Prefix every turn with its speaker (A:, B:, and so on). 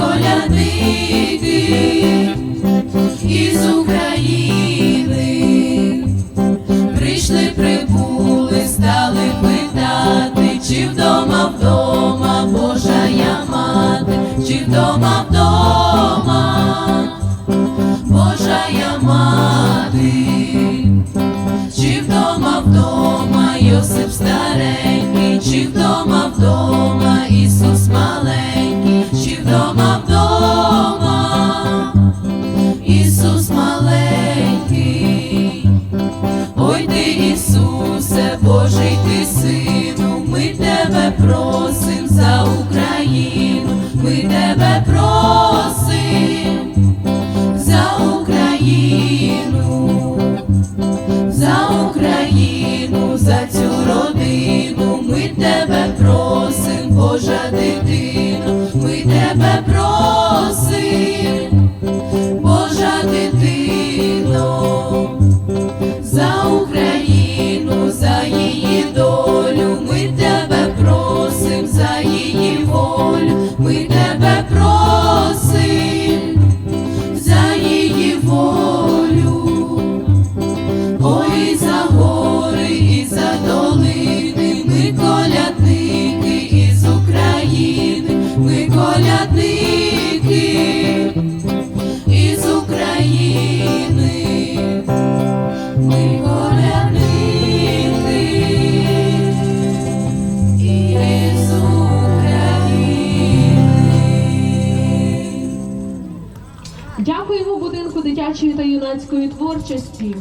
A: Колядники із України. Прийшли, прибули, стали питати, чи вдома, вдома, Божа я мати, чи вдома, вдома, Божа я мати, чи вдома, вдома, Йосип старенький, чи вдома, вдома, Ісус маленький, Божий ти сину, ми тебе просим за Україну, ми тебе просим
B: Дякуємо будинку дитячої та юнацької творчості